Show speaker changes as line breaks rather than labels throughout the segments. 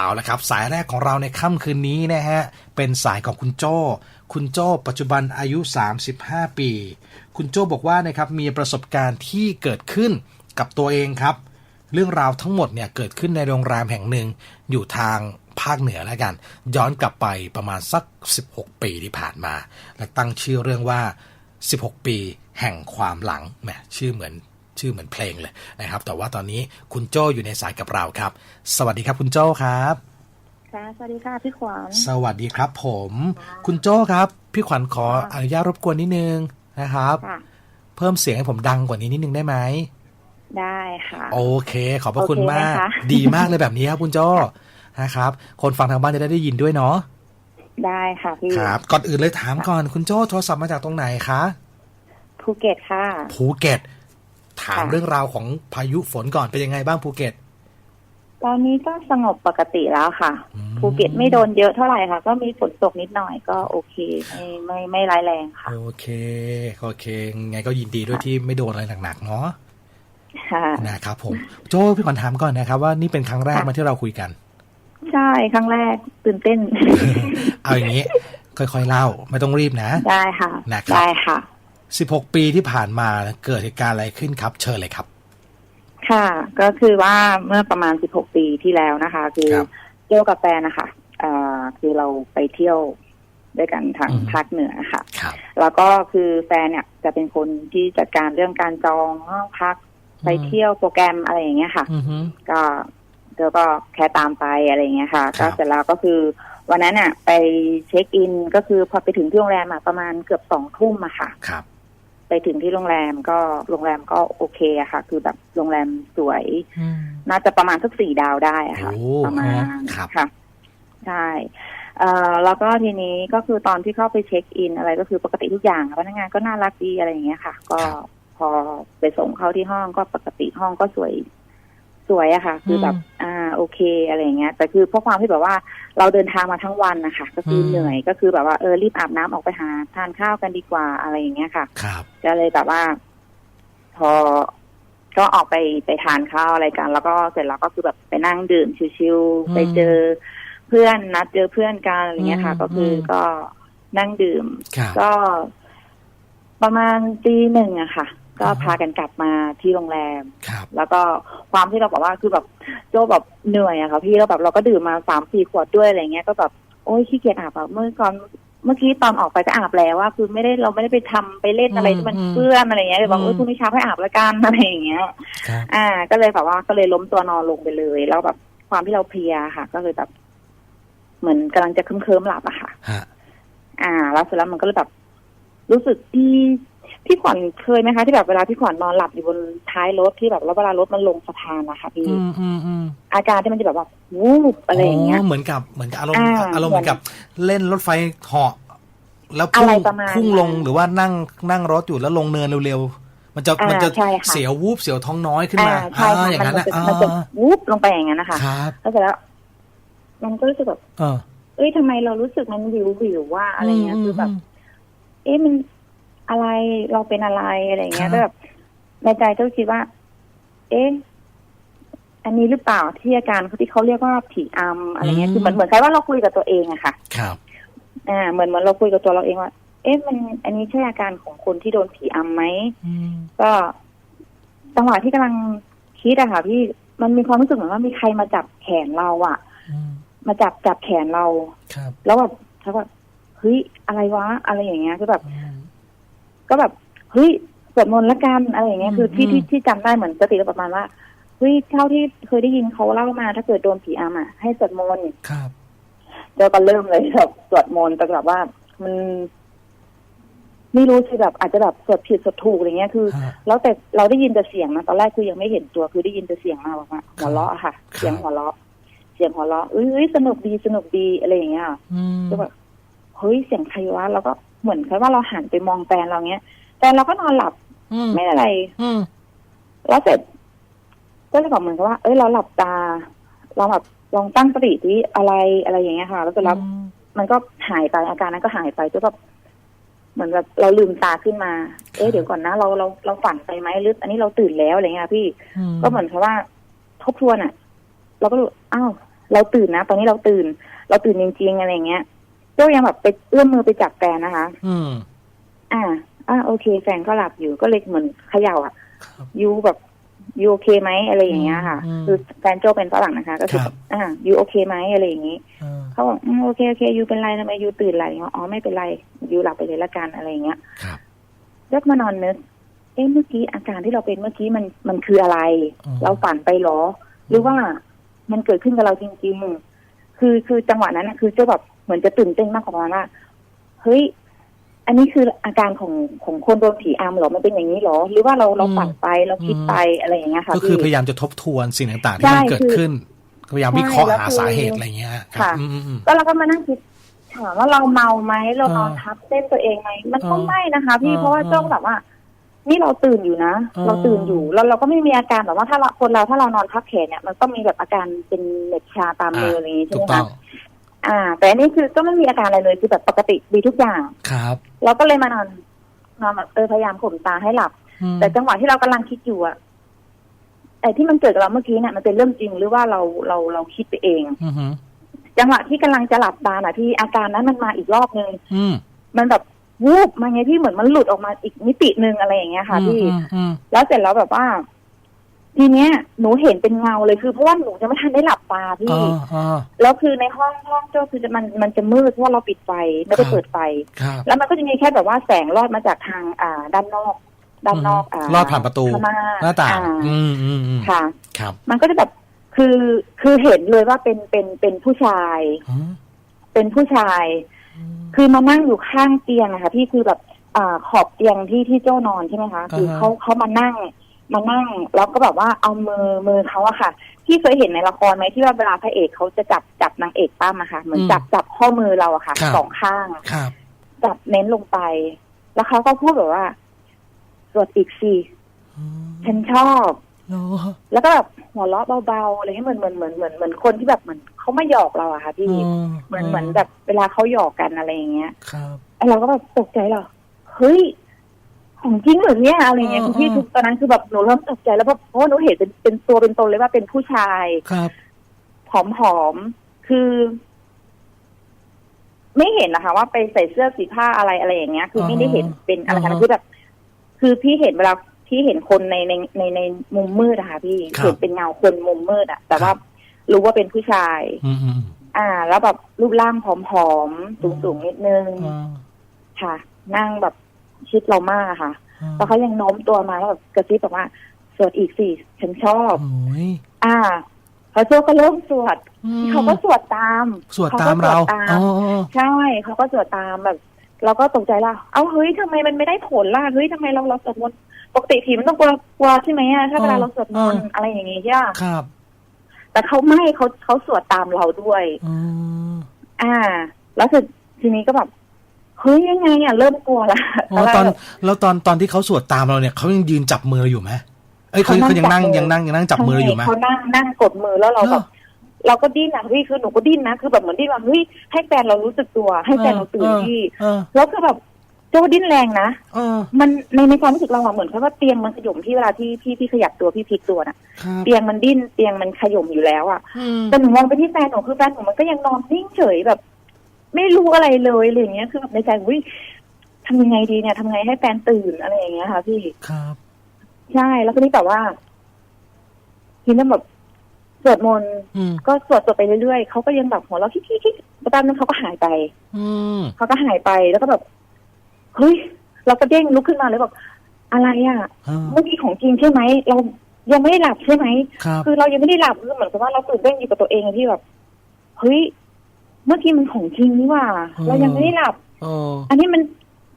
เอาละครับ สายแรกของเราในค่ำคืนนี้นะฮะ เป็นสายของคุณโจ้ คุณโจ้ปัจจุบันอายุ 35 ปี คุณโจ้บอกว่านะครับมีประสบการณ์ที่เกิดขึ้นกับตัวเองครับ เรื่องราวทั้งหมดเนี่ยเกิดขึ้นในโรงแรมแห่งหนึ่งอยู่ทางภาคเหนือแล้วกัน ย้อนกลับไปประมาณสัก 16 ปีที่ผ่านมา และตั้งชื่อเรื่องว่า 16 ปีแห่งความหลังแหมชื่อเหมือน ชื่อเหมือนเพลงเลยนะครับ แต่ว่าตอนนี้คุณโจ้อยู่ในสายกับเราครับ สวัสดีครับคุณโจ้ครับ
ค่ะสวัสดีค่ะพี่ขวัญ
สวัสดีครับผม คุณโจ้ครับ พี่ขวัญขอ
ค่ะ
อนุญาตรบกวนนิดนึงนะครับ
ค่ะ
เพิ่มเสียงให้ผมดังกว่านี้นิดนึงได้ไหม
ได้ค่ะ
โอเค ขอบพระคุณ
โอเคไหม
มาก
คะ
ดีมากเลยแบบนี้ครับคุณโจ้นะครับ คนฟังทางบ้านจะได้ได้ยินด้วยเนาะ
ได้ค่ะพี่
ครับ ก่อนอื่นเลยถามก่อนคุณโจ้โทรศัพท์มาจากตรงไหนคะ
ภูเก็ตค่ะ
ภูเก็ต ถาม
ค่ะ
เรื่องราวของพายุฝนก่อนเป็นยังไงบ้างภูเก็ต
ตอนนี้ก็สงบปกติแล้วค่ะ
อืม
ภูเก็ตไม่โดนเยอะเท่าไหร่ค่ะ ก็มีฝนตกนิดหน่อยก็โอเค ไม่ไม่ไม่ร้ายแรงค่ะ
โอเคโอเค ไงก็ยินดีด้วยที่ไม่โดนอะไรหนักๆเนาะ
ค่ะ
นะครับผมโจ้พี่ขวัญถามก่อนนะครับว่านี่เป็นครั้งแรก
ค่ะ
มาที่เราคุยกัน
ใช่ครั้งแรกตื่นเต้น
เอาอย่างนี้ ค่อยๆเล่าไม่ต้องรีบนะ
ได้ค่ะ
นะครับ
ได้ค่ะ
16 ปีที่ผ่านมาเกิดเหตุการณ์อะไรขึ้นครับ เชิญเลยครับ
ค่ะ ก็คือว่าเมื่อประมาณ 16 ปีที่แล้วนะคะ คือ
ครับ
เที่ยวกับแฟนนะคะเอ่อคือเราไปเที่ยวด้วยกันทาง
อืม
ภาคเหนือค่ะ
ครับ
แล้วก็คือแฟนเนี่ยจะเป็นคนที่จัดการเรื่องการจองห้องพักไปเที่ยวโปรแกรมอะไรอย่างเงี้ยค่ะ
อือฮึ
ก็เธอก็แค่ตามไปอะไรอย่างเงี้ยค่ะ
ครั
ก็
บ
เสร็จแล้วก็คือ วันนั้นน่ะ ไปเช็คอินก็คือพอไปถึงที่โรงแรมอะประมาณเกือบสองทุ่มอะค่ะ
ครับ
ไปถึงที่โรงแรมก็โรงแรมก็โอเคอะค่ะ คือแบบโรงแรมสวย น่าจะประมาณสักสี่ดาวได้อะค่ะ
โอ้
ประมาณ
ครับ
ค่ะใช่เอ่อแล้วก็ทีนี้ก็คือตอนที่เข้าไปเช็คอิน อะไรก็คือปกติทุกอย่างพนักงานก็น่ารักดีอะไรอย่างเงี้ยค่ะ ก็
ครับ
พอไปส่งเข้าที่ห้องก็ปกติห้องก็สวย สวยอะค่ะ คือแบบ อ่าโอเคอะไรอย่างเงี้ยแต่คือเพราะความที่แบบว่าเราเดินทางมาทั้งวันนะคะก็คืออ
ม
เหนื่อยก็คือแบบว่าเออรีบอาบน้ำออกไปหาทานข้าวกันดีกว่าอะไรอย่างเงี้ยค่ะ
ครับ
ก็เลยแบบว่า พอก็ออกไปไปทานข้าวอะไรกัน แล้วก็เสร็จแล้วก็คือแบบไปนั่งดื่มชิว
อืม
ๆไปเจอเพื่อนนัดเจอเพื่อนกันอะไรเงี้ยค่ะ
อืม
ก็คืออ
ม
ก็นั่งดื่ม
ครับ
ก็ประมาณตีหนึ่งอะค่ะ ก็
อ่าฮะ
พากันกลับมาที่โรงแรม
ครับ
แล้วก็ความที่เราบอกว่าคือแบบโจแบบเหนื่อยอะค่ะพี่แล้วแบบเราก็ดื่มมาสามสี่ขวดด้วยอะไรเงี้ยก็แบบโอ้ยขี้เกียจอาบอะเมื่อก่อนเมื่อกี้ตอนออกไปก็อาบแล้วว่าคือไม่ได้เราไม่ได้ไปทำไปเล่นอะไร
อืม
ที่มัน
อืม
เปื้อนอะไรเงี้ยเลยบอก
อืม
เออพรุ่งนี้เช้าให้อาบแล้วกันอะไรอย่างเงี้ย
ครับ
อ่า ก็เลยแบบว่าก็เลยล้มตัวนอนลงไปเลย แล้วแบบความที่เราเพลียค่ะ ก็เลยแบบ เหมือนกำลังจะเคลิ้มๆหลับอะค่ะ
ฮะ
อ่า แล้วเสร็จแล้วมันก็เลยแบบรู้สึกที่ พี่ขวัญเคยไหมคะที่แบบเวลาพี่ขวัญนอนหลับอยู่บนท้ายรถที่แบบแล้วเวลารถมันลงสะพานนะคะพี่
อืมอืมอืม
อาการที่มันจะแบบว่าวูบอะไรอย่างเงี้ย
เหมือนกับเหมือนกับอารมณ์
อ่า
อารมณ์เหมือนกับเล่นรถไฟเหาะแล้ว
อะ
พุ่ง
ไรประมาณ
พุ่งลง
นั้น
หรือว่านั่งนั่งรถอยู่แล้วลงเนินเร็วๆมันจะ
อ่า
มันจะ
ใช่ค่ะ
เสียววูบเสียวท้องน้อยขึ้น
อ่า
มา
ใช่ค่ะ
อ่าอย่าง
มั
นั้น
จะ
นะอ่า
มันจะวูบลงไปอย่างนั้นนะคะ
ครับ
แล้วเสร็จแล้ว มันก็รู้สึกแบบ
เออ
เอ้ยทำไมเรารู้สึกมันวิววิวว่าอะไรเงี้ยคือแบบ
ม
เอ๊ะมัน อะไรเราเป็นอะไรอะไรเงี้ย
ครับ
แล้วแบบในใจก็คิดว่า เอ๊ะอันนี้หรือเปล่าที่อาการที่เขาเรียกว่าผีอำอะไรเงี้ยคือเหมือนเหมือนใครว่าเราคุยกับตัวเองอะค่ะ
ครับ
อ่า เหมือนเหมือนเราคุยกับตัวเราเองว่า เอ๊ะมัน อันนี้ใช่อาการของคนที่โดนผีอำไหม
อืม
ก็จังหวะที่กำลังคิดอะค่ะพี่มันมีความรู้สึกเหมือนว่ามีใครมาจับแขนเราอะ
อืม
มาจับจับแขนเรา
ครับ
แล้วแบบเขาแบบเฮ้ยอะไรวะอะไรอย่างเงี้ยคือแบบ
อืม
ก็แบบเฮ้ยสวดมนต์ละกันอะไรอย่างเงี้ยคือที่
อืม
ที่ที่จำได้เหมือนสติเราประมาณว่าเฮ้ยเท่าที่เคยได้ยินเขาเล่ามา ถ้าเกิดโดนผีอำอะให้สวดมนต์
ครับ
แล้วก็เริ่มเลยแบบสวดมนต์แต่แบบว่ามันไม่รู้สิแบบอาจจะแบบสวดผิดสวดถูกอะไรเงี้ยคือ
ฮะ
แล้วแต่เราได้ยินแต่เสียงนะตอนแรกคือยังไม่เห็นตัวคือได้ยินแต่เสียงมาบอกว่าหัวเราะอะค่ะ
ครับ
เสียงหัวเราะ เสียงหัวเราะเอ้ยเอ้ยสนุกดีสนุกดีอะไรอย่างเงี้ย
อืม
ก็แบบเฮ้ยเสียงใครวะแล้วก็ เหมือนแค่ว่าเราหันไปมองแฟนเราเงี้ยแฟนเราก็นอนหลับ
อืม
ไม่อะไร
อืม
แล้วเสร็จก็เลยบอกเหมือนกับว่า เอ้ยเราหลับตาเราแบบลองตั้งสติที่อะไรอะไรอย่างเงี้ยค่ะ แล้วเสร็จแล้วมันก็หายไปอาการนั้นก็หายไปจนแบบเหมือนแบบเราลืมตาขึ้นมา เอ๊ะเดี๋ยวก่อนนะ เราเราเราฝันไปไหมหรืออันนี้เราตื่นแล้วอะไรเงี้ยพี่ ก็เหมือนกับว่าทบทวนอะ เราก็รู้อ้าวเราตื่นนะ ตอนนี้เราตื่น เราตื่นจริงๆอะไรเงี้ย โจ้ยังแบบไปเอื้อมมือไปจับแฟนนะคะ
อืม
อ่า อ่าโอเค แฟนก็หลับอยู่ก็เลยเหมือนเขย่าอะ
ครับ
ยูแบบยูโอเคไหมอะไรอย่างเงี้ยค่ะ
อืม
คือแฟนโจเป็นฝรั่งนะคะ ก็คือ
ครับ
อ่ายูโอเคไหมอะไรอย่างงี้
เออ
เขาบอกอืมโอเคโอเคยูเป็นไรทำไมยูตื่นอะไรอ๋อไม่เป็นไรยูหลับไปเลยละกันอะไรอย่างเงี้ย
ครับ
แล้วมานอนนึกเอ๊ะเมื่อกี้อาการที่เราเป็นเมื่อกี้มันมันคืออะไร
อืม
เราฝันไปเหรอ หรือว่ามันเกิดขึ้นกับเราจริง ๆ คือคือจังหวะนั้นนะคือเจ้าแบบ เหมือนจะตื่นเต้นมากกว่าประมาณว่าเฮ้ย อันนี้คืออาการของของคนโดนผีอำเหรอมันเป็นอย่างนี้เหรอ หรือว่าเราเราฝันไปเราคิดไปอะไรอย่างเงี้ยค่ะ
ก็คือ
พี่
พยายามจะทบทวนสิ่งต่างๆที่
ใช่
มันเกิด
คือ
ขึ้นพยายามวิเคราะห์
ใช่แล้ว
หา
คือ
สาเหตุอะไรเงี้ยครับ
ค่ะ
อืมอืมอืม
ก็เราก็มานั่งคิดถามว่าเราเมาไหมเรานอน
อ่า
ทับเส้นตัวเองไหมมันก็
อ่า
ไม่นะคะ พี่
อ่า
เพราะว่า
อ่า
เจ้าแบบว่า นี่เราตื่นอยู่นะ
อ่า
เราตื่นอยู่แล้วเราก็ไม่มีอาการแบบว่าถ้าเราคนเราถ้าเรานอนทับแขนเนี่ยมันก็มีแบบอาการเป็นเหน็บชาตามมืออะไรอย่างงี้ใช่
ถู
ไหม
กต้
คะ
อง
อ่า แต่อันนี้คือก็ไม่มีอาการอะไรเลยคือแบบปกติดีทุกอย่าง
ครับ
เราก็เลยมานอนนอนแบบเออพยายามข่มตาให้หลับ
อืม
แต่จังหวะที่เรากำลังคิดอยู่อะไอ้ที่มันเกิดกับเราเมื่อกี้เนี่ยมันเป็นเรื่องจริงหรือว่าเราเราเราคิดไปเอง
อืมอืม
จังหวะที่กำลังจะหลับตาน่ะที่อาการนั้นมันมาอีกรอบนึง
อืม
มันแบบวูบมาไงพี่เหมือนมันหลุดออกมาอีกมิติหนึ่งอะไรอย่างเงี้ยค่ะพี่
อืมอืม
แล้วเสร็จแล้วแบบว่า ทีเนี้ยหนูเห็นเป็นเงาเลยคือเพราะว่าหนูจะไม่ทันได้หลับตา
อื
พี่
มอ่าอ่า
แล้วคือในห้องห้องเจ้าคือจะมันมันจะมืดเพราะว่าเราปิดไฟไม่ได้
ครับ
เปิดไฟ
ครับ
แล้วมันก็จะมีแค่แบบว่าแสงลอดมาจากทางอ่าด้านนอก ด้านนอกอ่า
ลอดผ่านประตู
เข้ามา
หน้าต่าง
อ่
อืมอืมอืม
ค่ะ
ครับ
มันก็จะแบบคือคือเห็นเลยว่าเป็นเป็นเป็นผู้ชาย
อืม
เป็นผู้ชาย คือมานั่งอยู่ข้างเตียงอะค่ะพี่คือแบบอ่าขอบเตียงที่ที่โจ้นอนใช่ไหมคะ คือเขาเขามานั่ง มานั่งแล้วก็แบบว่าเอามือมือเขาอะค่ะ ที่เคยเห็นในละครไหมที่ว่าเวลาพระเอกเขาจะจับจับนางเอกปั้มอะค่ะ เหมือนจับจับข้อมือเราอะค่ะสองข้าง
ครับ
จับเน้นลงไป แล้วเขาก็พูดแบบว่า สวดอีกสิ
อืม
ฉันชอบ
เนอะ
แล้วก็แบบหัวเราะเบาๆอะไรให้เหมือนเหมือนเหมือนเหมือนเหมือนคนที่แบบเหมือนเขามาหยอกเราอะค่ะพี่เหมือนเหมือนแบบเวลาเขาหยอกกันอะไรอย่างเงี้ย
ครับ
ไอ้เราก็แบบตกใจเหรอเฮ้ย ของจริงเหรอเนี่ยอะไรเงี้ย
เออ
คุณพี่
เออ
คือตอนนั้นคือแบบหนูเริ่มตกใจแล้วเพราะเพราะว่าหนูเห็นเป็นเป็นตัวเป็นตนเลยว่าเป็นผู้ชาย
ครับ
ผอมๆคือ ไม่เห็นนะคะ ว่าไปใส่เสื้อสีผ้าอะไรอะไรอย่างเงี้ย คือไม่ได้เห็นเป็นอะไรกันคือแบบ คือพี่เห็นเวลาพี่เห็นคนในในในในมุมมืดอะค่ะ พี่เห็นเป็นเงาคนมุมมืดอะแต่ว่ารู้ว่าเป็นผู้ชาย
อืมอืม
อ่า แล้วแบบรูปร่างผอมๆสูงๆนิดนึง
อ่า
ค่ะ นั่งแบบ ชิดเรามากอะค่ะ
อ่า
แล้วเขายังโน้มตัวมาแล้วแบบกระซิบบอกว่า สวดอีกสิฉันชอบ
โอ้ย
อ่าพอโจก็เริ่มสวด
อืม
เขาก็สวดตาม
สวดตามเรา
ขก็สวดตาม
อ๋อ
ใช่เขาก็สวดตามแบบเราก็ตกใจละเอ้าเฮ้ยทำไมมันไม่ได้ผลล่ะเฮ้ยทำไมเราเราสวดมนต์ปกติผีมันต้องกลัวกลัวใช่ไหมอะถ้าเวลาเราสวดมนต์อะไรอย่างงี้ใช่ปะ
ครับ
แต่เขาไม่เขาเขาสวดตามเราด้วย
อืม
อ่า แล้วสุดทีนี้ก็แบบ เฮ้ยยังไงอะเริ่มกลัวละ
อ๋อตอน
แบบ
แล้วตอนตอนที่เขาสวดตามเราเนี่ยเขายังยืนจับมือเราอยู่ไหมเอ้ยเขา
เขานั่ง
เขายังนั่ง
จับมือ
ยังนั่งยังนั่งจับมือเราอยู่ไหม
เขานั่งนั่งกดมือแล้วเรา
เหรอ
แบบเราก็ดิ้นอะพี่คือหนูก็ดิ้นนะคือแบบเหมือนดิ้นว่าเฮ้ยให้แฟนเรารู้สึกตัว ให้แฟนเราตื่นพี่
เออ
แล้วคือแบบโจดิ้นแรงนะ
เออ
มันในในความรู้สึกเราอะเหมือนกับว่าเตียงมันขย่มที่เวลาที่พี่พี่ขยับตัวพี่พลิกตัวน่ะ
ครับ
เตียงมันดิ้นเตียงมันขย่มอยู่แล้วอะ
อืม
แต่หนูมองไปที่แฟนหนูคือแฟนหนูมันก็ยังนอนนิ่งเฉยแบบ ไม่รู้อะไรเลยอะไรอย่างเงี้ยคือแบบในใจวิทำยังไงดีเนี่ยทำไงให้แฟนตื่นอะไรอย่างเงี้ยค่ะ พี่
ครับ
ใช่แล้วทีนี้แบบว่าทีนี้แบบสวดมนต์
อืม
ก็สวดสวดไปเรื่อยๆเขาก็ยังแบบหัวเราะคิกคิกคิกแป๊บนึงเขาก็หายไป
อืม
เขาก็หายไปแล้วก็แบบเฮ้ยเราก็เด้งลุกขึ้นมาเลยแบบอะไรอะ
อ่า
เมื่อกี้ของจริงใช่ไหมเรายังไม่ได้หลับใช่ไหม
ครับ
คือเรายังไม่ได้หลับคือเหมือนกับว่าเราตื่นเต้นอยู่กับตัวเองอะที่แบบเฮ้ย เมื่อกี้มันของจริงนี่หว่า เรายังไม่ได้หลับ
โอ้
อันนี้มัน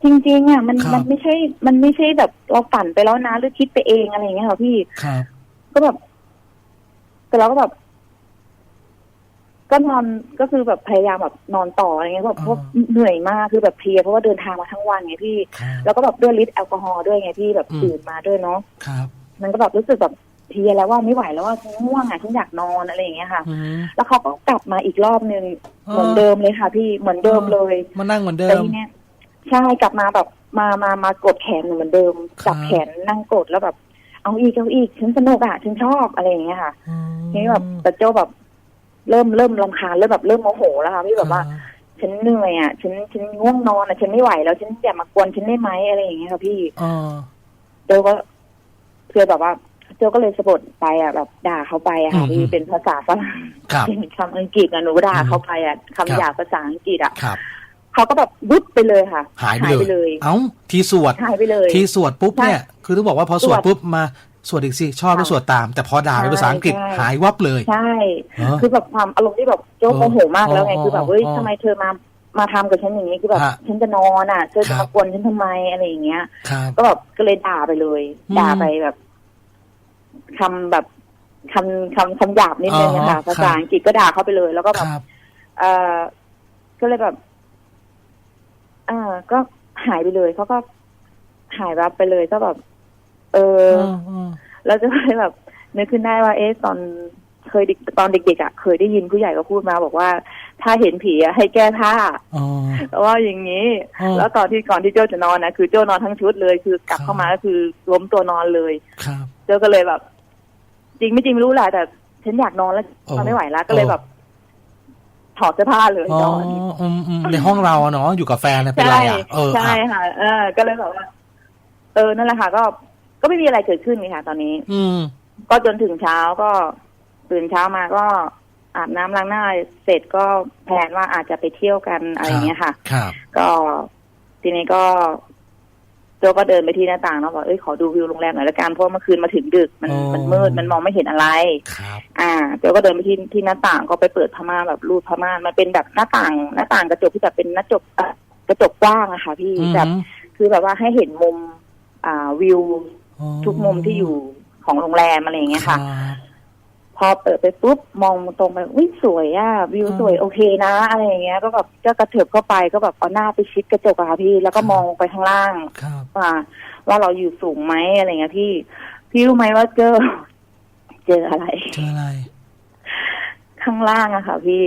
จริงๆอะมัน
ครับ
มันไม่ใช่ มันไม่ใช่แบบเราฝันไปแล้วนะหรือคิดไปเองอะไรอย่างเงี้ยค่ะพี่
ครับ
ก็แบบ แต่เราก็แบบ ก็นอนก็คือแบบพยายามแบบนอนต่ออะไรเงี้ยแบบเพราะเหนื่อยมากคือแบบเพลียเพราะว่าเดินทางมาทั้งวันไงพี่
ครับ
แล้วก็แบบด้วยฤทธิ์แอลกอฮอล์ด้วยไงพี่แบบ
อืม
ตื่นมาด้วยเนาะ
ครับ
มันก็แบบรู้สึกแบบ เพลียแล้วว่าไม่ไหวแล้วว่าฉันง่วงอะฉันอยากนอนอะไรอย่างเงี้ยค่ะ
อืม
แล้วเขาก็กลับมาอีกรอบนึงเหมือนเดิมเลยค่ะ พี่เหมือนเดิมเลย
มานั่งเหมือนเดิ
แต่
ม
ทีเนี้ยใช่กลับมาแบบมามามากดแขนหนูเหมือนเดิม
ครับ
จับแขนนั่งกดแล้วแบบ เอาอีกเอาอีกฉันสนุกอะฉันชอบอะไรอย่างเงี้ยค่ะ
อืม
ทีนี้แบบแต่โจแบบเริ่มเริ่มรำคาญเริ่มแบบเริ่มโมโหแล้วค่ะพี่แบบว่าฉันเหนื่อยอะฉันฉันง่วงนอนอะฉันไม่ไหวแล้วฉันอย่ามากวนฉันได้ไหมอะไรอย่างเงี้ยค่ะพี่
เออ
โจก็เพื่อแบบว่า โจก็เลยสะบดไปอะแบบด่าเขาไปอะค่ะ
อืม
พี่เป็นภาษาฝรั่ง
ครับ
เป็นคำอังกฤษอะหนูด่าเขาไปอะ
ครับ
คำหยาบภาษาอังกฤษอะ
ครับ
เขาก็แบบวุบไปเลยค่ะ
หายไปเลย เอ้า ทีสวด
หายไปเลย
ทีสวดปุ๊บ
ใช่
เนี่ย คือต้องบอกว่าพอสวด
สวด
ปุ๊บมา สวดอีกสิ ชอบแล้ว
ค่ะ
สวดตาม แต่พอด่าเป็นภาษาอังกฤษ
ใช่
หายวับเลย
ใช่
เหรอ
คือแบบความอารมณ์ที่แบบโจโมโหมากแล้วไง
อ๋อ
คือแบบเฮ้ย
อ๋อ
ทำไมเธอมามาทำกับฉันอย่างนี้คือแบบ
ฮะ
ฉันจะนอนอะเธอ
ครั
จะ
บ
มากวนฉันทำไมอะไรอย่างเงี้ย
ครับ
ก็แบบก็เลยด่าไปเลย
อืม
ด่าไปแบบ คำแบบคำคำคำหยาบนิดนึง
อ๋อ
นะคะ
ครับ
ภาษาอังกฤษก็ด่าเขาไปเลย แล้วก็แบ
ค
บ
รับ
เออก็เลยแบบอ่าก็หายไปเลยเขาก็หายรับไปเลยก็แบบ เอ
เอ
อ
อเออ
แล้วจะเลยแบบนึกขึ้นได้ว่า เอ๊ะตอนเคยเด็กตอนเด็กๆอะเคยได้ยินผู้ใหญ่ก็พูดมา บอกว่า ถ้าเห็นผีอะให้แก้ผ้า
เออ
เพราะว่าอย่างนี้
อ๋อ
แล้วตอนที่ก่อนที่โจจะนอนนะคือโจนอนทั้งชุดเลย คือกลับ
ครับ
เข้ามาก็คือล้มตัวนอนเลย
ครับ
โจก็เลยแบบ จริงไม่จริงไม่รู้แหละแต่ฉันอยากนอนแล้ว
โอ้
นอนไม่ไหวแล้วก็เลยแบบถอดเสื้อผ้าเลย
อ๋อน
อน
อืมอืมในห้องเราอะเนาะอยู่กับแฟนเนี่ยเป็นไรอะเออ
ใช่
อะ
ค่ะเออ ก็เลยแบบว่า เออนั่นแหละค่ะ ก็ก็ไม่มีอะไรเกิดขึ้นนี่ค่ะ ตอนนี้
อืม
ก็จนถึงเช้าก็ตื่นเช้ามาก็อาบน้ำล้างหน้าเสร็จก็แผนว่าอาจจะไปเที่ยวกันอะไรอย่างเงี้ยค่ะ
ครับ
ก็ทีนี้ก็ โจก็เดินไปที่หน้าต่างเนาะบอกเอ้ยขอดูวิวโรงแรมหน่อยละกันเพราะว่าเมื่อคืนมาถึงดึกมัน
อ๋อ
มันมืดมันมองไม่เห็นอะไร
ครับ
อ่าโจก็เดินไปที่ที่หน้าต่างก็ไปเปิดผ้าม่านแบบรูดผ้าม่านมันเป็นแบบหน้าต่างหน้าต่างกระจกที่แบบเป็นหน้าจกเอ่อกระจกกว้างอะค่ะ พี่
อืม
แบบคือแบบว่าให้เห็นมุม อ่าวิว
อ๋อ
ทุกมุมที่อยู่ของโรงแรมอะไรอย่างเงี้ยค่ะ
รับ
พอเปิดไปปุ๊บมองตรงไปอุ้ยสวยอะวิว
อืม
สวยโอเคนะ อะไรอย่างเงี้ย ก็แบบก็กระเถิบเข้าไปก็แบบเอาหน้าไปชิดกระจกอะค่ะพี่ แล้วก็
ครับ
มองไปข้างล่าง
ครับ
ว่าว่าเราอยู่สูงไหมอะไรเงี้ยพี่ พี่รู้ไหมว่าเจอ เจออะไร
เจออะไร
ข้างล่างอะค่ะ พี่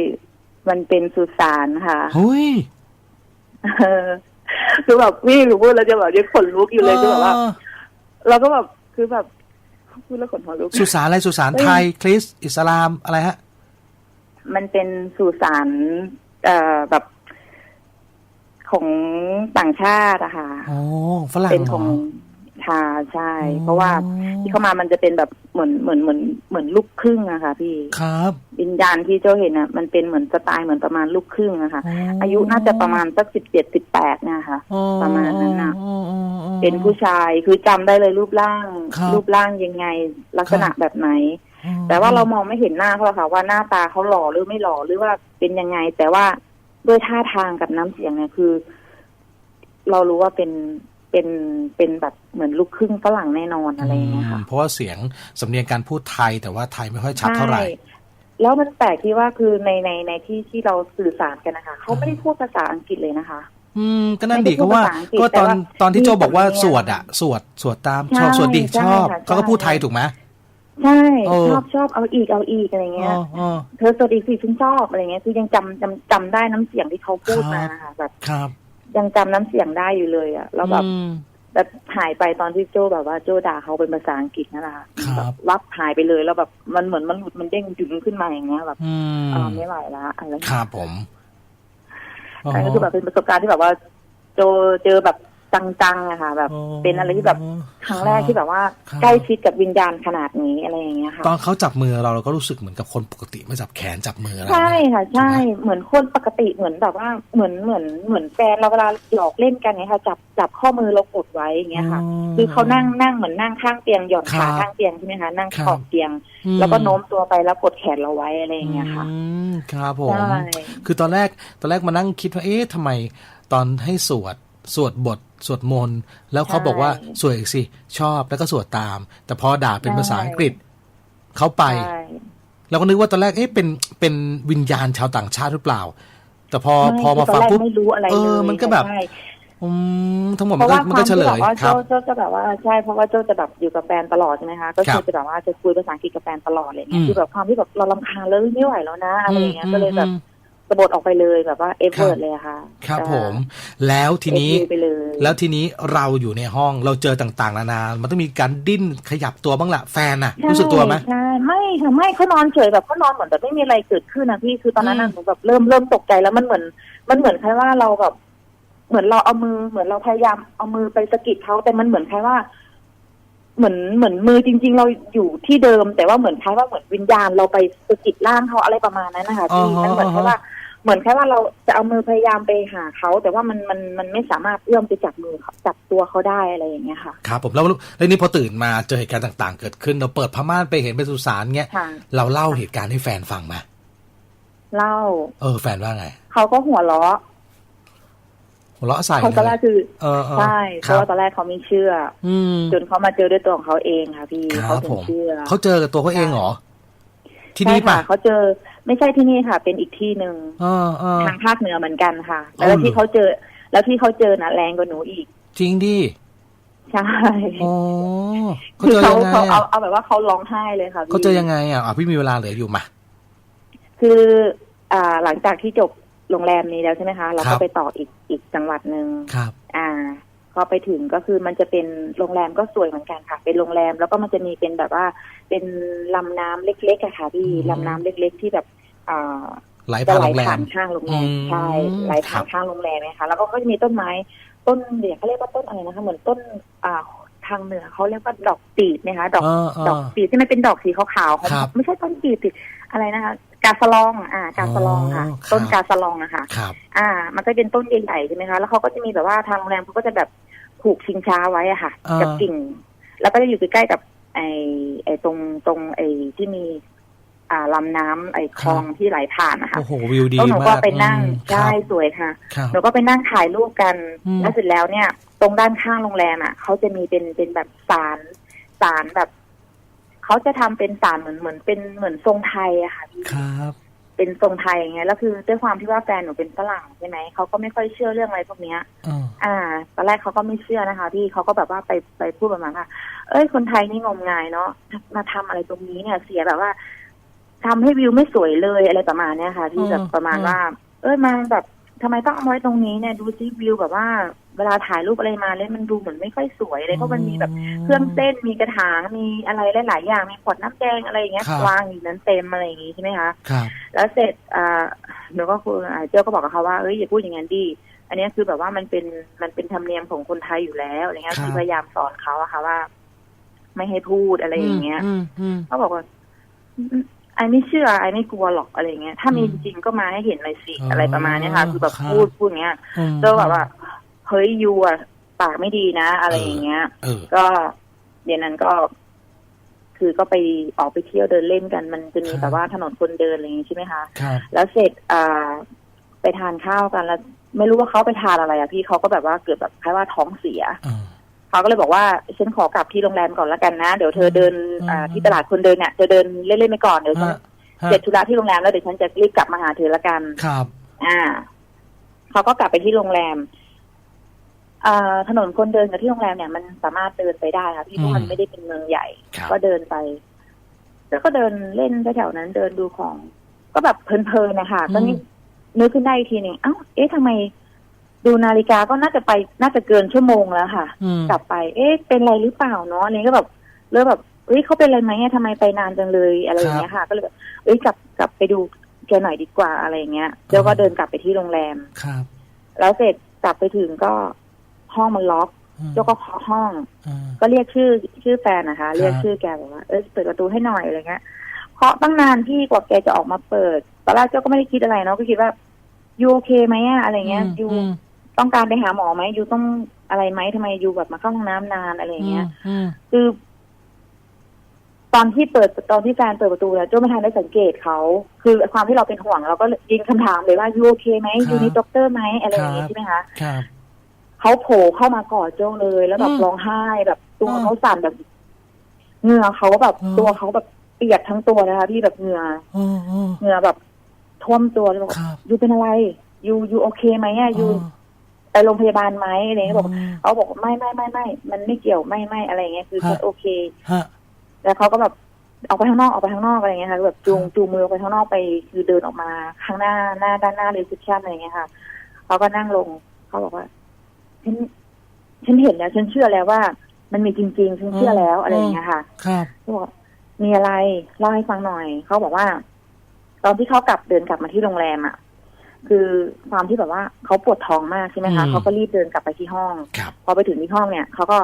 มันเป็นสุสานค่ะ
เฮ้ย
เออคือแบบพี่หนูพูดแล้วจะแบบยังขนลุกอยู่เลยคือแบบว่า
ออ
เราก็แบบคือแบบ พูดแล้วขนหัวลุก
สุสานอะไรสุสาน
เฮ้ย
ไทยคริสต์อิสลามอะไรฮะ
มันเป็นสุสานเอ่อแบบของต่างชาติอะค่ะ
โอ้ฝรั่ง
เป็น
เหร
ข
อ
อง ชาใช่
อ๋อ
เพราะว่าที่เข้ามามันจะเป็นแบบเหมือนเหมือนเหมือนเหมือนลูกครึ่งอะค่ะ พี่
ครับ
วิญญาณที่เจ้าเห็นอะมันเป็นเหมือนสไตล์เหมือนประมาณลูกครึ่งอะค่ะ อายุน่าจะประมาณสักสิบเจ็ดสิบแปดเนี่ยค่ะ
อ๋อ
ประมาณนั้นน่ะ
อ๋ออ๋ออ๋อ
เป็นผู้ชายคือจำได้เลยรูปร่าง
ครับ
รูปร่างยังไง ลักษณะ
ครับ
แบบไหน
อ๋อ
แต่ว่าเรามองไม่เห็นหน้าเขาหรอกค่ะว่าหน้าตาเขาหล่อหรือไม่หล่อหรือว่าเป็นยังไง แต่ว่าด้วยท่าทางกับน้ำเสียงเนี่ยคือ เรารู้ว่าเป็น เป็นเป็นแบบเหมือนลูกครึ่งฝรั่งแน่นอนอะไรอย่างเงี้ยค่ะ
เพราะว่าเสียงสำเนียงการพูดไทยแต่ว่าไทยไม่ค่อยชัดเท่าไหร่
ใช่แล้วมันแปลกที่ว่าคือในในในที่ที่เราสื่อสารกันนะคะเขาไม่ได้พูดภาษาอังกฤษเลยนะคะ
อืมก็นั่น
ไม่
ดี
ได้พู
ก็
ด
ว่า
ภาษาอังกฤษ
ก็ตอน
แต่ว่า
ตอนที่โจบอกว่า
มีสำเนียง
สวดอะสวดสวดตาม
ใช่
ชอบสวดดี
ใช่
ชอบ
ค่ะ
เขาก็
ใช่
พูดไทยถูกไหม
ใช่
เออ
ชอบชอบเอาอีกเอาอีกอะไรเงี้ย
อ๋ออ๋อ
เธอสวัสดีสิฉันชอบอะไรเงี้ยคือยังจำจำจำได้น้ำเสียงที่เขาพูดมาค่ะแบบ
ครับ
ยังจำน้ำเสียงได้อยู่เลยอะแล้วแบบ
อืม
แบบหายไปตอนที่โจแบบว่าโจด่าเขาเป็นภาษาอังกฤษนั่นแหละค่ะ
ครับ
แบบรับหายไปเลยแล้วแบบมันเหมือนมันหลุดมันเด้งดึงขึ้นมาอย่างเงี้ยแบบ
อืม
เออไม่ไหวละอะไร
ครับผม
อันนี้คือแบบเป็นประสบการณ์ที่แบบว่า โจเจอแบบ จังๆอะค่ะ แบบ
อ๋อ
เป็นอะไรที่แบบครั้งแรกที่แบบว่า
ครับ
ใกล้ชิดกับวิญญาณขนาดนี้อะไรอย่างเงี้ยค่ะ
ตอนเขาจับมือเราเราก็รู้สึกเหมือนกับคนปกติไม่จับแขนจับมืออะไร
ใช่
เนี่ย
ค่ะ ใช่เหมือนคนปกติเหมือนแบบว่าเหมือนเหมือนเหมือนแฟนเราเวลาหยอกเล่นกันเนี่ยค่ะ จับจับข้อมือเรากดไว้อย่างเงี้ยค่ะ คือเขานั่งนั่งเหมือนนั่งข้างเตียงหย่อน
ครั
ขา
บ
ข้างเตียงใช่ไหมคะนั่ง
ครับ
ขอบเตียง
อืม
แล้วก็โน้มตัวไปแล้วกดแขนเราไว้อะไรอย่างเงี้ยค่ะ
อืมครับผม
ใช่
คือตอนแรกตอนแรกมานั่งคิดว่าเอ๊ะทำไมตอนให้สวดสวดบท สวดมนต์แล้วเขาบอกว่าสวดอีกสิชอบแล้วก็สวดตาม แต่พอด่าเป็นภาษาอังกฤษเขาไป
ใช่
เราก็นึกว่าตอนแรกเอ๊ะเป็นเป็นวิญญาณชาวต่างชาติหรือเปล่า แต่พอ
ไพ
อมา
คื
ฟัง
ตนแรก
ปุ๊บ
ไม่รู้อะไร
เอ
เล
อยมันก็แบบ
ใช่
อืมทั้งหมด
เพ
มัน
ราะ
ก็
ว่า
มัน
ควา
ก็
ม
เฉล
ที่แบบ
ย
ว่า
ค
โจ
รับ
โจจะแบบว่าใช่เพราะว่าโจจะแบบอยู่กับแฟนตลอดใช่ไหมคะก็
ครั
คือบจะแบบว่าจะคุยภาษาอังกฤษกับแฟนตลอดอะไรเงี้
อื
ย
ม
คือแบบความที่แบบเราลำคาญแล้วไม่ไหวแล้วนะอะไรอย่างเงี้ยก็เลยแบบ
อืม
สะบดออกไปเลยแบบว่าเอฟเวิร์ดเลยอะค่ะ
ครับผม แล้วทีนี้
เอฟไปเลย
แล้วทีนี้เราอยู่ในห้องเราเจอต่างๆนานา มันต้องมีการดิ้นขยับตัวบ้างละแฟนน่ะ รู้สึกตัวไหม
ใช่ไม่ค่ะไม่เขานอนเฉยแบบเขานอนเหมือนแบบไม่มีอะไรเกิดขึ้นนะพี่คือตอนนั้นน่ะ
อืม
หนูแบบเริ่มเริ่มตกใจแล้วมันเหมือน มันเหมือนคล้ายว่าเราแบบเหมือนเราเอามือเหมือนเราพยายามเอามือไปสะกิดเขาแต่มันเหมือนคล้ายว่าเหมือนเหมือนมือจริง ๆ เราอยู่ที่เดิม แต่ว่าเหมือนคล้ายว่าเหมือนวิญญาณเราไปสะกิดร่างเขาอะไรประมาณนั้นนะคะพี่
อ่าฮะ
มันเหมือนแค่ว่า เหมือนแค่ว่าเราจะเอามือพยายามไปหาเขา แต่ว่ามันมันมันไม่สามารถเอื้อมไปจับมือเขาจับตัวเขาได้อะไรอย่างเงี้ยค่ะ
ครับผมแล้วแล้วนี่พอตื่นมาเจอเหตุการณ์ต่างๆ เกิดขึ้นเราเปิดผ้าม่านไปเห็นเป็นสุสานเงี้ย
ค่ะ
เราเล่าเหตุการณ์ให้แฟนฟังไหม
เล่า
เออ แฟนว่าไง
เขาก็หัวเราะ
หัวเราะใส่
เขาตอนแรกคือ
เออเออ
ใช่เพ
ครั
ราะ
บ
ว่าตอนแรกเขาไม่เชื่อ
อืม
จนเขามาเจอด้วยตัวของเขาเองค่ะพี่
ค
เขา
รับ
ถึ
ผ
ง
ม
เชื่อ
เขาเจอกับตัวเขาเองเหรอที่
ใช่
นี่
ค่ะ
ปะ
เขาเจอ ไม่ใช่ที่นี่ค่ะ เป็นอีกที่หนึ่ง
เออเออ
ทางภาคเหนือเหมือนกันค่ะ
อ๋อ
แล้วที่
เหรอ
เขาเจอ แล้วที่เขาเจอน่ะแรงกว่าหนูอีก
จริงดิ
ใช่
อ๋อเขา
คือ
เจอ
เขา
ยังไง
เขาเอา
อะ
เอาแบบว่าเขาร้องไห้เลยค่ะพี่
เขาเจอยังไงอะอะพี่มีเวลาเหลืออยู่มา
คืออ่าหลังจากที่จบโรงแรมนี้แล้วใช่ไหมคะ เรา
ครั
ก็
บ
ไปต่ออีกอีกจังหวัดหนึ่ง
ครับ
อ่า พอไปถึงก็คือมันจะเป็นโรงแรมก็สวยเหมือนกันค่ะ เป็นโรงแรมแล้วก็มันจะมีเป็นแบบว่าเป็นลำน้ำเล็กๆอะค่ะพี่
อืม
ลำน้ำเล็ก ๆ ที่แบบอ่า
ไหล
จะ
ผ่าน
ไหล
โรงแร
ผ่ามนข้างโรงแรม
อืม
ใช่ไหลผ่า
ครั
น
บ
ข้างโรงแรมนะคะแล้วก็ก็จะมีต้นไม้ต้นเดี๋ยวเขาเรียกว่าต้นอะไรนะคะ เหมือนต้นอ่าทางเหนือเขาเรียกว่าดอกปีบนะคะ ดอก
เออเอ
ดอก
อ
ปีบที่มันเป็นดอกสีขาวๆ
ครับ
ไม่ใช่ต้นปีบสิอะไรนะคะกาสะลองอ่ากาสะลองค่ะ
อ๋อครับ
ต้นกาสะลองนะคะ
ครับ
อ่า มันก็เป็นต้นใหญ่ๆใช่ไหมคะแล้วเขาก็จะมีแบบว่าทางโรงแรมเขาก็จะแบบ ผูกชิงช้าไว้อะค่ะ
อ่า
กับกิ่ง แล้วก็จะอยู่ใกล้ๆกับ ไอ้ไอ้ตรงตรงไอ้ที่มี อ่าลำน้ำไอ้คลองที่ไหลผ่านนะคะ
โอ้โหวิวดี
แล้วหนู
มา
ก็
ก
ไปนั่ง
อืม
ใช่
ครับ
สวยค่ะ
ครับ
หนูก็ไปนั่งถ่ายรูปกัน
อืม
แล้วเสร็จแล้วเนี่ย ตรงด้านข้างโรงแรมอะเขาจะมีเป็นเป็นแบบศาลศาลแบบเขาจะทำเป็นศาลเหมือนเหมือนเป็นเหมือนทรงไทยอะค่ะพี่
ครับ
เป็นทรงไทยอย่างเงี้ยแล้วคือด้วยความที่ว่าแฟนหนูเป็นฝรั่งใช่ไหมเขาก็ไม่ค่อยเชื่อเรื่องอะไรพวกเนี้ย
เออ
อ่าตอนแรกเขาก็ไม่เชื่อนะคะพี่เขาก็แบบว่าไปไปพูดประมาณว่าเอ้ยคนไทยนี่งมงายเนาะมาทำอะไรตรงนี้เนี่ย เสียแบบว่าทำให้วิวไม่สวยเลยอะไรประมาณเนี้ยค่ะ ที่แบบประมาณว่า เอ้ยมาแบบทำไมต้องเอาไว้ตรงนี้เนี่ยดูซิวิวแบบว่า เวลาถ่ายรูปอะไรมาแล้วมันดูเหมือนไม่ค่อยสวยเลยเพราะมันมีแบบเครื่องเต้นมีกระถางมีอะไรหลาย ๆ อย่างมีขวดน้ำแดงอะไรอย่างเงี้ย
ครับ
วางอยู่นั้นเต็มอะไรอย่างงี้ใช่ไหมคะ
ครับ
แล้วเสร็จอ่าหนูก็คุยอ่าเจ้าก็บอกกับเขาว่าเอ้ยอย่าพูดอย่างนั้นดิอันเนี้ยคือแบบว่ามันเป็นมันเป็นธรรมเนียมของคนไทยอยู่แล้วอะไรเงี้ย
ครับ
คือพยายามสอนเขาอะค่ะว่า ไม่ให้พูดอะไรอย่างเงี้ย
อืมอืม
เขาบอกว่าอืมไอ้ไม่เชื่อไอ้ไม่กลัวหรอกอะไรเงี้ย ถ้ามี
อืม
จริงก็มาให้เห็นหน่อยสิ
อ๋ออ
อะไรประมาณเนี้ยค่ะ คือแบบ
ครับ
พูดพูดอย่างเงี้ย
อืม
เจ้าแบบว่า เฮ้ยยูอะปากไม่ดีนะ อะไรอย่างเงี้ย
เออ
ก็เดี๋ยวนั้นก็ คือก็ไปออกไปเที่ยวเดินเล่นกันมันจะมี
ครับ
แบบว่าถนนคนเดินอะไรอย่างงี้ใช่ไหมคะ
ครับ
แล้วเสร็จอ่าไปทานข้าวกันแล้ว ไม่รู้ว่าเขาไปทานอะไรอะพี่เขาก็แบบว่าเกิดแบบคล้ายว่าท้องเสีย
เออ
เขาก็เลยบอกว่าฉันขอกลับที่โรงแรมก่อนแล้วกันนะ เดี๋ยวเธอเดิน
อืม
อ่าที่ตลาดคนเดินเนี่ยเธอเดินเล่นๆไปก่อนเดี๋ยวฉัน
ฮะฮะ
เสร็จธุระที่โรงแรมแล้วเดี๋ยวฉันจะรีบกลับมาหาเธอละกัน
ครับ
อ่า เขาก็กลับไปที่โรงแรมอ่า ถนนคนเดินกับที่โรงแรมเนี่ยมันสามารถเดินไปได้ค่ะพี่เพราะมันไม่ได้เป็นเมืองใหญ่
ครับ
ก็เดินไป แล้วก็เดินเล่นแถวๆนั้น เดินดูของ ก็แบบเพลินๆนะคะก็นี่นึกขึ้นได้อีกทีหนึ่งเอ้าเอ๊ะทำไม ดูนาฬิกาก็น่าจะไปน่าจะเกินชั่วโมงแล้วค่ะ
อืม
กลับไป เอ๊ะ เป็นไรหรือเปล่าเนาะอันนี้ก็แบบเริ่มแบบเอ้ยเขาเป็นอะไรไหมอะทำไมไปนานจังเลยอะไรอย่างเงี้ยค่ะ ก็เลยแบบเอ้ยกลับกลับไปดูแกหน่อยดีกว่าอะไรอย่างเงี้ยแล้วก็เดินกลับไปที่โรงแรม
ครับ
แล้วเสร็จกลับไปถึงก็ ห้องมันล็อก
อืม
เจ้าก็เคาะห้อง
อืม
ก็เรียกชื่อชื่อแฟนนะคะ เรียก
ครับ
ชื่อแกบอกว่าเออเปิดประตูให้หน่อยอะไรเงี้ยเคาะตั้งนานพี่กว่าแกจะออกมาเปิดตอนแรกเจ้าก็ไม่ได้คิดอะไรเนาะก็คิดว่ายูโอเคไหมอะอะไรเงี้ยยู
อืม
ต้องการไปหาหมอไหมยูต้องอะไรไหมทำไมยูแบบมาเข้าห้องน้ำนานอะไรเงี้ย
อืม
คือตอนที่เปิดตอนที่แฟนเปิดประตูแล้วเจ้าไม่ทันได้สังเกตเขา คือความที่เราเป็นห่วงเราก็ยิงคำถามเลยว่ายูโอเคไหมยูนี่ด็อกเตอร์ไหมอะไรอย่างเงี้ยใช่ไหมคะ
ครับ
เขาโผล่เข้ามากอดโจ้เลย แล้วแบบ
อืม
ร้องไห้แบบตัว
อืม
เขาสั่นแบบเหงื่อเขาแบบ
อืม
ตัวเขาแบบเปียกทั้งตัวนะคะพี่แบบเหงื่อ
อืมอืม
เหงื่อแบบท่วมตัวเลยบอก
ครับ
ยูเป็นอะไรยูยูโอเคไหมอะยูไปโรงพยาบาลไหมอะไรเงี้ยบอก
ม
เขาบอกไม่ไม่ไม่ไม่มันไม่เกี่ยวไม่ไม่อะไรเงี้ยคือ
ฮะ
ฉันโอเค
ฮะ
แล้วเขาก็แบบออกไปข้างนอกออกไปข้างนอกอะไรเงี้ยค่ะแบบจูง
ครับ
จูงมือออกไปข้างนอกไป คือเดินออกมาข้างหน้าหน้าด้านหน้ารีเซพชันอะไรเงี้ยค่ะเขาก็นั่งลงเขาบอกว่า ฉันฉันเห็นแล้ว ฉันเชื่อแล้วว่า มันมีจริงๆฉันเชื่อแล้วอะไรอย่างเงี้ยค่ะ
ครับ
เขาบอกมีอะไรเล่าให้ฟังหน่อยเขาบอกว่า ตอนที่เขากลับเดินกลับมาที่โรงแรมอะคือความที่แบบว่าเขาปวดท้องมากใช่ไหมคะ
อืม
เขาก็รีบเดินกลับไปที่ห้อง
ครับ
พอไปถึงที่ห้องเนี่ยเขาก็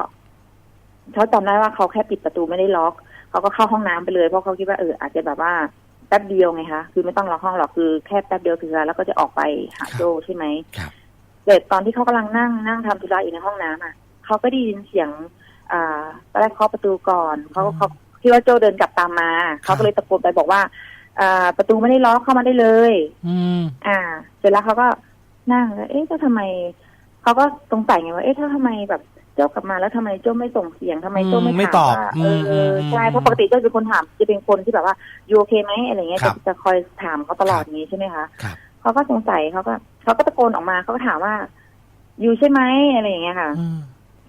เขาจำได้ว่าเขาแค่ปิดประตูไม่ได้ล็อกเขาก็เข้าห้องน้ำไปเลยเพราะเขาคิดว่าเอออาจจะแบบว่าแป๊บเดียวไงคะคือไม่ต้องล็อกห้องหรอกคือแค่แป๊บเดียวถึงแล้วก็จะออกไปหาโจใช่ไหม
ครับ
เด็กตอนที่เขากำลังนั่งนั่งทำธุระอยู่ในห้องน้ำอะเขาก็ได้ยินเสียงอ่าตอนแรกเคาะประตูก่อนเขาก็เขาคิดว่าโจเดินกลับตามมาเขาก็เลยตะโกนไปบอกว่าอ่าประตูไม่ได้ล็อกเข้ามาได้เลย
อืม
อ่า เสร็จแล้วเขาก็นั่งแล้วเอ๊ะเจ้าทำไมเขาก็สงสัยไงว่าเอ๊ะถ้าทำไมแบบเจ้ากลับมาแล้วทำไมเจ้าไม่ส่งเสียงทำไมเจ้าไม่
อืมไม่
ถาม
ตอบ
ว่า
อื
เอ
ม
ออ
ม
ใช่
อืม
เพราะปกติเจ้าจะเป็นคนถามจะเป็นคนที่แบบว่าอยู่โอเคไหมอะไรเงี้ย
ครั
จะ
บ
จะคอยถามเขาตลอดอย่างนี้ใช่ไหมคะ
ครับ
เขาก็สงสัยเขาก็ เขาก็ตะโกนออกมาเขาก็ถามว่า อยู่ใช่ไหมอะไรอย่างเงี้ยค่ะ
อืม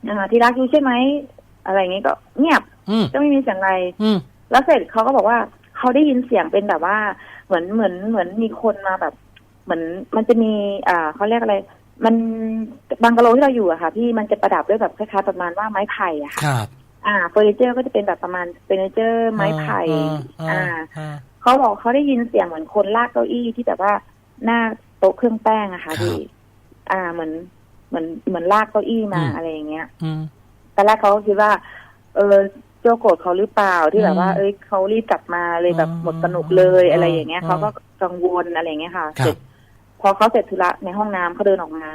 อ่าที่รักอยู่ใช่ไหมอะไรอย่างเงี้ยก็เงียบ
อืม
ก็ไม่มีเสียงอะไร
อืม
แล้วเสร็จเขาก็บอกว่าเขาได้ยินเสียงเป็นแบบว่า เหมือนเหมือนเหมือนมีคนมาแบบ เหมือนมันจะมี อ่าเขาเรียกอะไร มันบังกะโลที่เราอยู่อะค่ะ พี่มันจะประดับด้วยแบบคล้ายๆประมาณว่าไม้ไผ่อะค่ะ
ครับ
อ่าเฟอร์นิเจอร์ก็จะเป็นแบบประมาณเฟอร์นิเจอร์ไม้ไผ่
อ่า
อ่า
อ่า
เขาบอกเขาได้ยินเสียงเหมือนคนลากเก้าอี้ที่แบบว่าหน้า โต๊ะเครื่องแป้งอะค่ะพี่อ่าเหมือนเหมือนเหมือนลากเก้าอี้มาอะไรอย่างเงี้ย
อืม
ตอนแรกเขาก็คิดว่า เออโจโกรธเขาหรือเปล่าที่แบบว่า
อืม
เอ้ยเขารีบกลับมาเลยแบบ
อืม
หมดสนุกเลย
อืม
อะไรอย่างเงี้ย
อืม
เขาก็กังวลอะไรอย่างเงี้ยค่ะ
ครับ
เสร็จพอเขาเสร็จธุระในห้องน้ำเขาเดินออกมา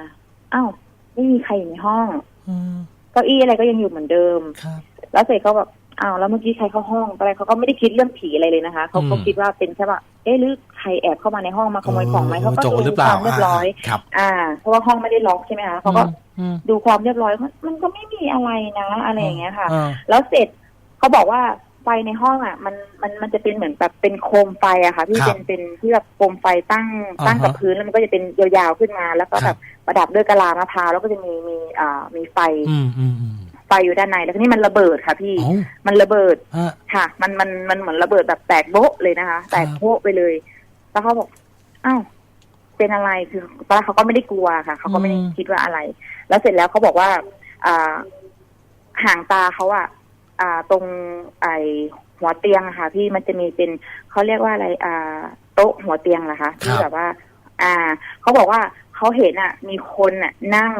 อ้าวไม่มีใครอยู่ในห้อง
อืม
เก้าอี้อะไรก็ยังอยู่เหมือนเดิม
ครับ
แล้วเสร็จเขาแบบ อ้าวแล้วเมื่อกี้ใครเข้าห้องตอนแรกเขาก็ไม่ได้คิดเรื่องผีอะไรเลยนะคะเขา
อืม
เขาคิดว่าเป็นแค่ว่าเอ๊ะหรือใครแอบเข้ามาในห้องมาขโมยของไหมเขาก็
โจร
ดู
หรือ
ค
เปล่าวา
มเรียบร้อยา
ครับ
อ่า เพราะว่าห้องไม่ได้ล็อกใช่ไหมคะเขาก็
อืม
ดูความเรียบร้อยมันมันก็ไม่มีอะไรนะอะไรอย่างเงี้ยค่ะ
อ่า
แล้วเสร็จเขาบอกว่าไฟในห้องอะ มันมันมันจะเป็นเหมือนแบบเป็นโคมไฟอะค่ะที่
ครับ
เป็นเป็นที่แบบโคมไฟตั้ง
อ่าฮะ
ตั้งกับพื้นแล้วมันก็จะเป็นยาวๆขึ้นมา แล้วก็
ค
แบ
รั
บบประดับด้วยกะลามะพร้าวแล้วก็จะมีมีอ่ามีไฟ
อืมอืมอืม
ไฟอยู่ด้านในแล้วทีนี้มันระเบิดค่ะพี่
เอ้า
มันระเบิด
ฮะ
ค่ะ มันมันมันเหมือนระเบิดแบบแตกโบ๊ะเลยนะคะ แตกโบ๊ะไปเลย แล้วเขาบอกอ้าวเป็นอะไรคือตอนแรกเขาก็ไม่ได้กลัวค่ะเขาก็ไม่ได้คิดว่าอะไร แล้วเสร็จแล้วเขาบอกว่าอ่าห่างตาเขาอะอ่า ตรงไอหัวเตียงอะค่ะ พี่มันจะมีเป็นเขาเรียกว่าอะไรอ่า โต๊ะหัวเตียงเหรอคะที่แบบว่า อ่าเขาบอกว่าเขาเห็นอะมีคนอะนั่ง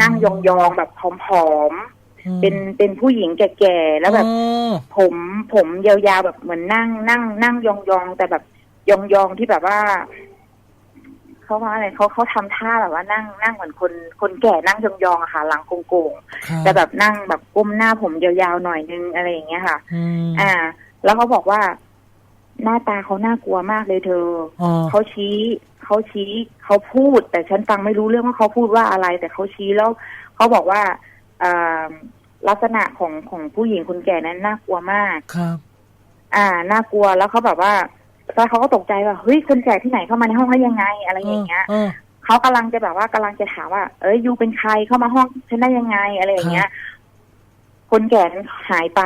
นั่งยองๆแบบผอมๆ เป็นเป็นผู้หญิงแก่ๆแล้วแบบ
อ๋อ
ผมผมยาวๆแบบเหมือนนั่งนั่ง นั่งยองๆแต่แบบยองๆที่แบบว่าเขาว่าอะไรเขาเขาทำท่าแบบว่านั่งนั่งเหมือนคนคนแก่นั่งยองๆอะค่ะ หลังโก่งๆ
ครับ
แต่แบบนั่งแบบก้มหน้าผมยาวๆหน่อยนึงอะไรอย่างเงี้ยค่ะ
อืม
อ่า แล้วเขาบอกว่า หน้าตาเขาน่ากลัวมากเลยเธอ
อ๋อ
เขาชี้เขาชี้เขาพูด แต่ฉันฟังไม่รู้เรื่องว่าเขาพูดว่าอะไร แต่เขาชี้แล้วเขาบอกว่าอ่า ลักษณะของของผู้หญิงคนแก่นั้นน่ากลัวมาก
ครับ
อ่า น่ากลัวแล้วเขาแบบว่าแล้วเขาก็ตกใจว่าเฮ้ยคนแก่ที่ไหนเข้ามาในห้องได้ยังไง อะไรอย่างเงี้ย
ออ
เขากำลังจะแบบว่ากำลังจะถามว่า เอ้ยยูเป็นใครเข้ามาห้องฉันได้ยังไง อะไรอย่างเงี้ย คนแก่นั้นหายไป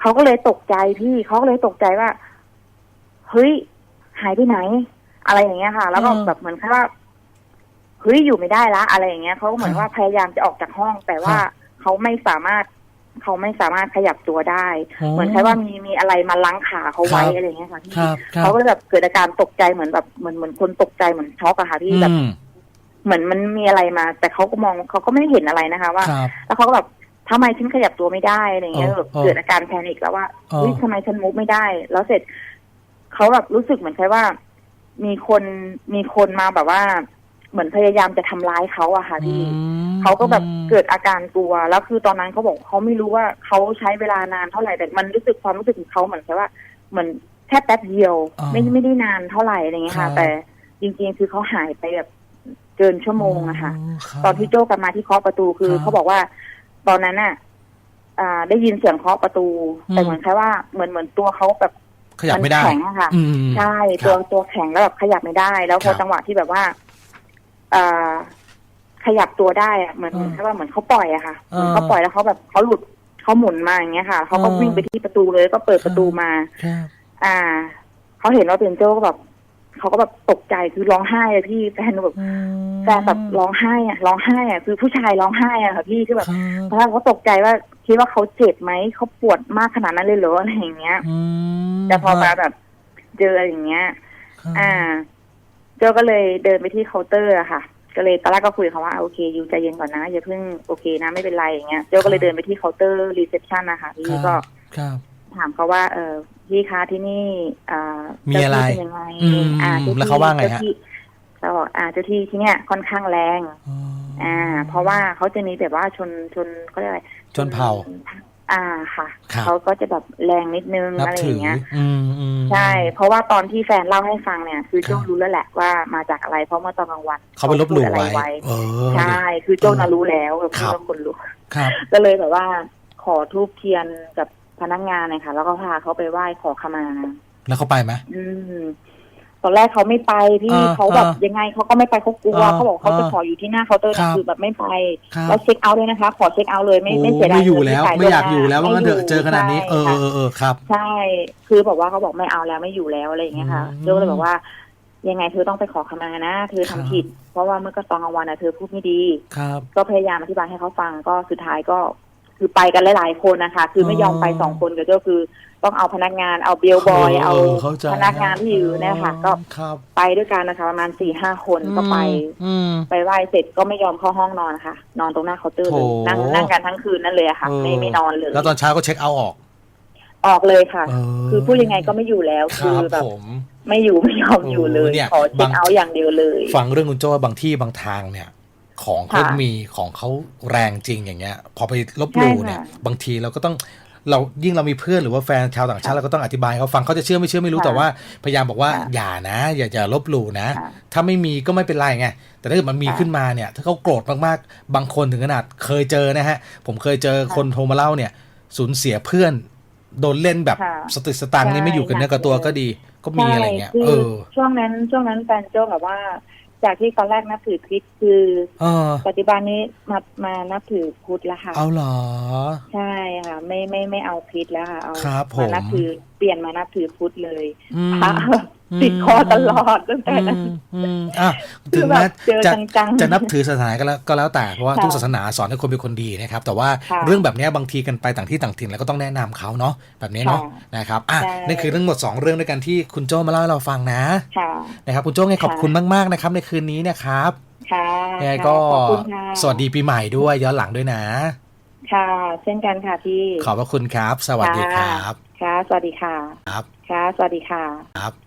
เขาก็เลยตกใจพี่เขาก็เลยตกใจว่า เฮ้ย หายไปไหน อะไรอย่างเงี้ยค่ะ แล้วก็
อืม
แบบเหมือนแค่ว่าเฮ้ยอยู่ไม่ได้ละ อะไรอย่างเงี้ยเขาก็เหมือน
ครับ
ว่าพยายามจะออกจากห้องแต่ว่า
ครับ
เขาไม่สามารถเขาไม่สามารถขยับตัวได้
โอ้
เหมือนแค่ว่ามีมีอะไรมาล้างขาเขาไว้
ครับ
อะไรอย่างเงี้ยค่ะพี่
ครับครับ
เขาก็เลยแบบเกิดอาการตกใจเหมือนแบบเหมือนเหมือนคนตกใจเหมือนช็อกอะค่ะพี่แบบ
อืม
เหมือนมันมีอะไรมา แต่เขาก็มองเขาก็ไม่ได้เห็นอะไรนะคะ ว่า
ครับ
แล้วเขาก็แบบทำไมฉันขยับตัวไม่ได้อะไรเงี้ย
เออ
แบบ
เออ
เกิดอาการแพนิคแล้วว่า
เออ
เฮ้ยทำไมฉันมุกไม่ได้ แล้วเสร็จเขาแบบรู้สึกเหมือนใครว่า มีคนมีคนมาแบบว่า เหมือนพยายามจะทำร้ายเขาอะค่ะพี่
อืม
เขาก็แบบ
อืม
เกิดอาการกลัว แล้วคือตอนนั้นเขาบอกเขาไม่รู้ว่าเขาใช้เวลานานเท่าไหร่แต่มันรู้สึกความรู้สึกของเขาเหมือนแค่ว่าเหมือนแค่แป๊บเดียว
อ่า
ไม่ไม่ได้นานเท่าไหร่อะไรเงี้ย
ครั
ค่ะ
บ
แต่จริงๆคือเขาหายไปแบบเกินชั่วโมงอะค่ะ
ครับ
ตอนที่โจ้กลับมาที่เคาะประตูคือ
ครับ
เขาบอกว่า ตอนนั้นน่ะอ่าได้ยินเสียงเคาะประตู
อืม
แต่เหมือนแค่ว่าเหมือนเหมือนตัวเขาแบบ
ขยับไม่ได้
นแข็งอะค่ะ
อืม
ใช่
ครับ
ตัวตัวแข็งแล้วแบบขยับไม่ได้ แล้วพ
ครั
อบจังหวะที่แบบว่า อ่าขยับตัวได้อะเหมือน
อืม
เหมือนแค่ว่าเหมือนเขาปล่อยอะค่ะ
เอ
เห
อ
มือนเขาปล่อยแล้วเขาแบบเขาหลุดเขาหมุนมาอย่างเงี้ยค่ะเขาก็
เออ
วิ่งไปที่ประตูเลยก็เปิดประตูมา
ครับ
อ่าเขาเห็นว่าเป็นโจ้ก็แบบเขาก็แบบตกใจคือร้องไห้เลยพี่แฟนแบบ
อืม
แฟนแบบร้องไห้อะร้องไห้อะคือผู้ชายร้องไห้อะค่ะพี่คือแบบ
ครับ
เพราะว่าเขาตกใจว่าคิดคิดว่าเขาเจ็บไหมเขาปวดมากขนาดนั้นเลยเหรออะไรอย่างเงี้ย
อืม
แต่พอมาแบบเจออะไรอย่างเงี้ย
ครับ
อ่า โจก็เลยเดินไปที่เคาน์เตอร์อะค่ะ ก็เลยตอนแรกก็คุยกับเขาว่าโอเคยูใจเย็นก่อนนะอย่าเพิ่งโอเคนะไม่เป็นไรอย่างเงี้ยโจก็เลยเดินไปที่เคาน์เตอร์รีเซพชันนะคะพี่ก็
ครับ
ถามเขาว่า เออพี่คะที่นี่อ่า
มีอะไร
เจ้าที่เป็นยังไง
อืม
อ่าจ้ที่
แล้วเขาว่าไงฮะ
เจ้ที่เขาบอกอ่าเจ้าที่ที่เนี่ยค่อนข้างแรง
อ๋อ
อ่า เพราะว่าเขาจะมีแบบว่าชนชนเขาเรียกอะไร
ชนเผ่า
อ่าค่ะ
ครับ
เขาก็จะแบบแรงนิดนึง
นับ
อะไรอ
ถือย่าง
เงี้ย
อืมอืม
ใช่ เพราะว่าตอนที่แฟนเล่าให้ฟังเนี่ย คือ
ครับ
โจ้รู้แล้วแหละว่ามาจากอะไร เพราะเมื่อตอนกลางวัน
เขาไปลบหลู่
พูดอะไร
ไว้เออ
ใช่ คือโจ้น่ะรู้แล้วแบบ
ครับ
เพื่อนคนรู้
ครับ
ก็เลยแบบว่า ขอทูบเทียนกับพนักงานเนี่ยค่ะ แล้วก็พาเขาไปไหว้ขอขมา
แล้วเขาไปไหม
อืม ตอนแรกเขาไม่ไปพี่
อ่า
เขาแบบ
อ่ายั
ยังไงเขาก็ไม่ไปเขากลัว
อ่า
เขาบอกเขาจะ
อ่า
ขออยู่ที่หน้าเคาน์เตอร์
ครับ
คือแบบไม่ไป
ครับ
แล้วเช็คเอาท์ด้วยนะคะ ขอเช็คเอาท์เลยไม่
โอ้
ไม่เสียดาย
ไม่อยู่
เงิน
แล้ว
ที่จ่
ไม่อยากอยู่แล้ว
ล่
ว่างั้นเถอะ
ไม่ยู่
เจอขนาดนี้ เออ
ใช่
เอ
ค่ะ
อเออครับ
ใช่ คือบอกว่าเขาบอกไม่เอาแล้วไม่อยู่แล้วอะไรอย่างเงี้ยค่ะ
อืม
โจ้ก็เลยบอกว่า ยังไงเธอต้องไปขอขมานะเธอ
ครั
ทำ
บ
ผิด เพราะว่าเมื่อก็ตอนกลางวันนะเธอพูดไม่ดี
ครับ
ก็พยายามอธิบายให้เขาฟังก็สุดท้ายก็คือไปกันหลายๆคนนะคะ คือไม่ยอมไป
อ๋อ
สองคนกับโจ้คือ ต้องเอาพนักงานเอาเบลบอย เอา
เข้าใจ
พนักงานที่อยู่เนี่ยค่ะ ก็
ครับ
ไปด้วยกันนะคะ ประมาณสี่ห้าคนก็ไป
อืม
ไปไหว้เสร็จก็ไม่ยอมเข้าห้องนอนค่ะ นอนตรงหน้าเคาน์เตอร์เลย
โถ
นั่งนั่งกันทั้งคืนนั่นเลยอะค่ะ
เออ
ไม่ไม่นอนเลย
แล้วตอนเช้าก็เช็คเอาท์ออก
ออกเลยค่ะ
เออ
คือพูดยังไงก็ไม่อยู่แล้ว
ค
คื
รั
อบแบบ
ผม
ไม่อยู่ไม่ยอมอยู่เลย
โอ้เนี่ย
ขอเช็
บา
ค
ง
เอาท์อย่างเดียวเลย
ฟังเรื่องคุณโจ้บางที่บางทางเนี่ย ของเขา
ค่ะ
มีของเขาแรงจริงอย่างเงี้ย พอไปลบหลู่เนี่ย
ใช่ค่ะ
บางทีเราก็ต้อง เรายิ่งเรามีเพื่อนหรือว่าแฟนชาวต่างชาติ
ค่ะ
เราก็ต้องอธิบายให้เขาฟังเขาจะเชื่อไม่เชื่อไม่รู้
ค่ะ
แต่ว่าพยายามบอกว่า
ค่ะ
อย่านะ อย่าอย่าลบหลู่นะ
ค่ะ
ถ้าไม่มีก็ไม่เป็นไรไงแต่ถ้าเกิดมันมี
ค่ะ
ขึ้นมาเนี่ย ถ้าเขาโกรธมากๆ บางคนถึงขนาดเคยเจอนะฮะ ผมเคยเจอ
ค่ะ
คนโทรมาเล่าเนี่ยสูญเสียเพื่อนโดนเล่นแบบ
ค่ะ
สติสตังค์นี่
ใช่
ไม่อยู่กันเนื้อกับตัวก็ดี ก็มีอะไรเงี้ย
ใช่
เอ
คือ
อ
ช่วงนั้นช่วงนั้นแฟนโจ้แบบว่า จากที่ตอนแรกนับถือคริสต์คือ
เออ
ปัจจุบันนี้มามานับถือพุทธแล้วค่ะ
เอาเหรอ
ใช่ค่ะ ไม่ไม่ไม่เอาคริสต์แล้วค่ะเอา
ครับผม
มานับถือเปลี่ยนมานับถือพุทธเลย
อืม
พระ ติดคอตลอดตั้งแต่
อื
นั้น
มอืมอะ
คื
ถึ
องแบ
แม้
บเจอ
จะ
จังๆ
จะนับถือศาสนาก็แล้วก็แล้วแต่เพราะว่า
ค่ะ
ทุกศาสนาสอนให้คนเป็นคนดีนะครับ แต่ว่า
ค่ะ
เรื่องแบบเนี้ยบางทีกันไปต่างที่ต่างถิ่นแล้วก็ต้องแนะนำเขาเนาะแบบนี้เนาะ
ค่ะ
นะครับอะ
ใช่
นี่คือทั้งหมด 2 เรื่องด้วยกันที่คุณโจ้มาเล่าให้เราฟังนะ
ค่ะ
นะครับคุณโจ้ไงขอบ
ค่ะ
คุณมากๆนะครับในคืนนี้นะครับ
ค่ะ
ยังไง
ค่ะ
ก็
ขอบคุณค่ะ
สวัสดีปีใหม่ด้วยย้อนหลังด้วยนะ
ค่ะ เช่นกันค่ะพี่
ขอบพระคุณครับ สวัสดีครับ
ค่ะ สวัสดีค่ะ
ครับ
ค่ะ สวัสดีค่ะ
ครับ